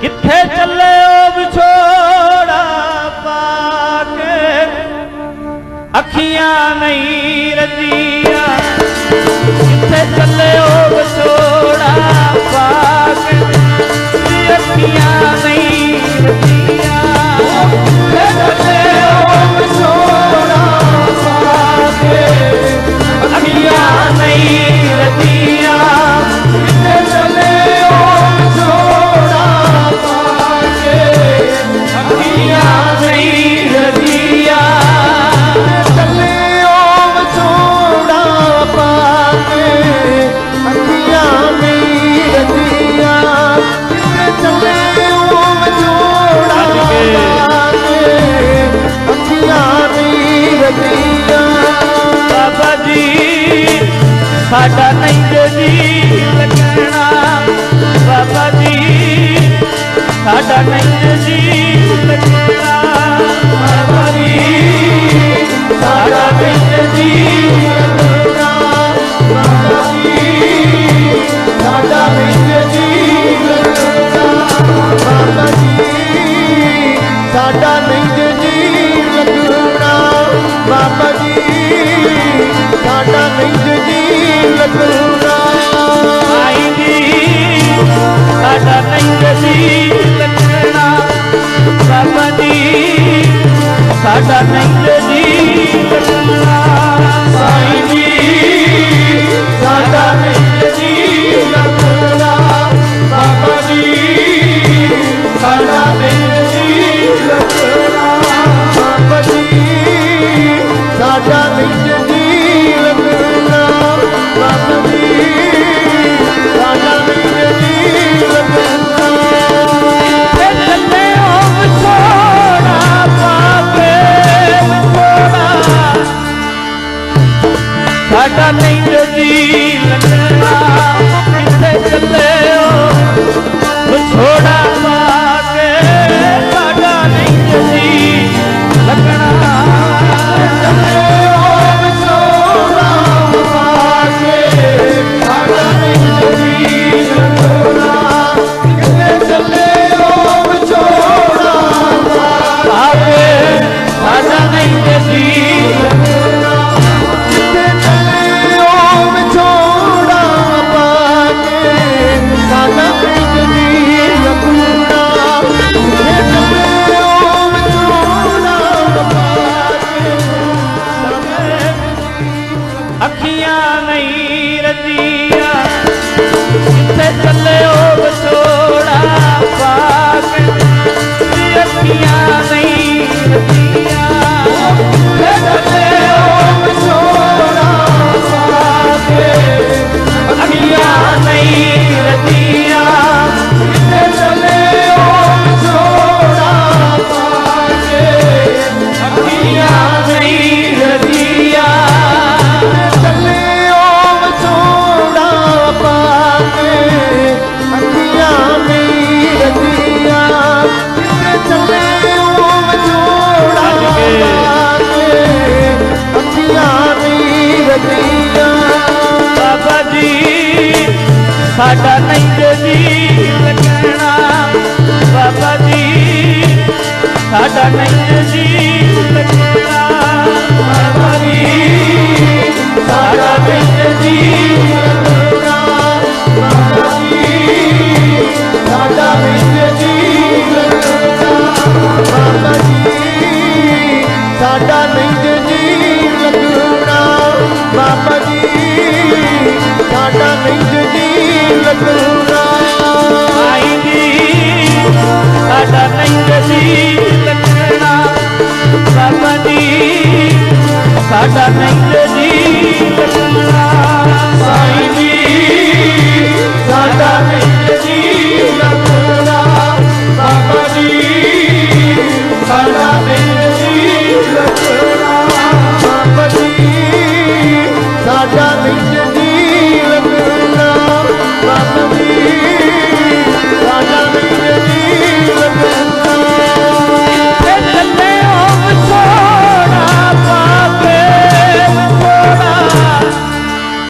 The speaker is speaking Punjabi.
ਕਿੱਥੇ ਚੱਲੇ ਓ ਵਿਛੋੜਾ ਪਾ ਕੇ? ਅੱਖੀਆਂ ਨਹੀਂ ਰਜੀਆਂ। ਕਿੱਥੇ ਚੱਲੇ ਓ ਵਿਛੋੜਾ ਪਾ ਕੇ? ਅੱਖੀਆਂ ਨਹੀਂ ਰਜੀਆਂ। ਕਿੱਥੇ ਚੱਲੇ ਸਾਡਾ ਨਹੀਂ ਤੇ ਜੀ ਲੱਗਣਾ ਬਾਬਾ ਜੀ ਸਾਡਾ ਨਹੀਂ ਤੇ ਜੀ தனை ਸਾਡਾ ਨਹੀਂ ਜੀ ਲੱਗਣਾ ਕਿੱਥੇ ਚੱਲੇ ਹੋ। ਛੋੜਾ ਸਾਡਾ ਨਹੀਂ ਜੀ ਲੱਗਣਾ ਬਾਬਾ ਜੀ ਸਾਡਾ ਨਹੀਂ love me.